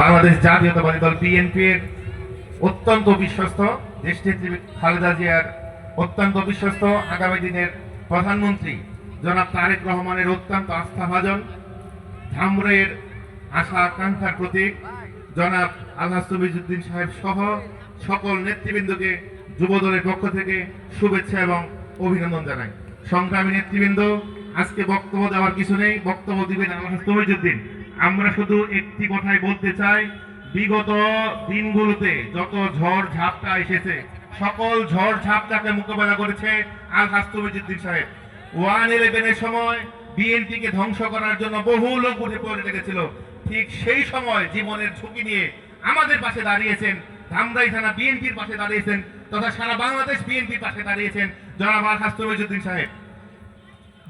বাংলাদেশ জাতীয়তাবাদী দল বিএনপির অত্যন্ত বিশ্বস্ত, দেশনেত্রী খালেদা জিয়ার অত্যন্ত বিশ্বস্ত, আগামী দিনের প্রধানমন্ত্রী জনাব তারেক রহমানের অত্যন্ত আস্থাভাজন ধামরের আশা আকাঙ্ক্ষার প্রতীক জনাব আলহাজ তবিজুদ্দিন সাহেব সহ সকল নেতৃবৃন্দকে যুবদলের পক্ষ থেকে শুভেচ্ছা এবং অভিনন্দন জানাই। সংগ্রামী নেতৃবৃন্দ, আজকে বক্তব্য দেওয়ার কিছু নেই, বক্তব্য দিবেন আলহাজ তবিজুদ্দিন আমরা শুধু একটি কথাই বলতে চাই, বিগত দিনগুলোতে যত ঝড় ঝাপটা এসেছে, সকল ঝড় ঝাপটাকে মোকাবেলা করেছে আলহাজ তবিজুদ্দিন সাহেব। ওয়ান ইলেভেনের সময় বিএনপিকে ধ্বংস করার জন্য বহু লোক উঠে পড়ে লেগেছিল। ঠিক সেই সময় জীবনের ঝুঁকি নিয়ে আমাদের পাশে দাঁড়িয়েছেন ধামরাই থানা বিএনপির পাশে দাঁড়িয়েছেন তথা সারা বাংলাদেশ বিএনপির পাশে দাঁড়িয়েছেন জনাব আলহাজ তবিজুদ্দিন সাহেব।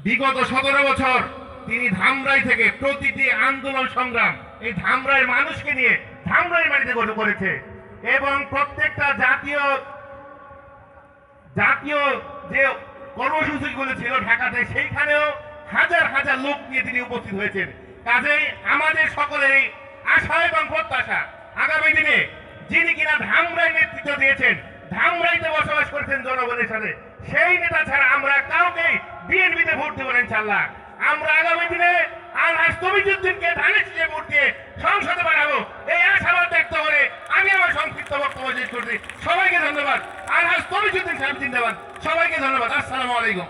বিগত সতেরো বছর তিনি ধামরাই থেকে প্রতিটি আন্দোলন সংগ্রাম, এই ধামরাইয়ের মানুষকে নিয়ে ধামরাই বাড়িতে গঠন করেছে। এবং প্রত্যেকটা জাতীয় জাতীয় যে কর্মসূচিগুলো ছিল ঢাকাতে, সেইখানেও হাজার হাজার লোক নিয়ে তিনি উপস্থিত হয়েছেন। কাজেই আমাদের সকলের এই আশা এবং প্রত্যাশা, আগামী দিনে যিনি কিনা ধামরাই নেতৃত্ব দিয়েছেন, ধামরাইতে বসবাস করছেন জনগণের সাথে, সেই নেতা ছাড়া আমরা কাউকেই বিএনপিতে ভোট দেবো ইনশাল্লাহ আমরা আগামী দিনে আর আজ তমিজুদ্দিনকে ধানের চিজে ভোট দিয়ে সংসদে বাড়াবো এই আশাবাদ ব্যক্ত করে আমি আমার সংক্ষিপ্ত বক্তব্য শেষ করছি। সবাইকে ধন্যবাদ। আর আজ তমিজুদ্দিন সাহেব জিন্দাবাদ। সবাইকে ধন্যবাদ। আসসালামু আলাইকুম।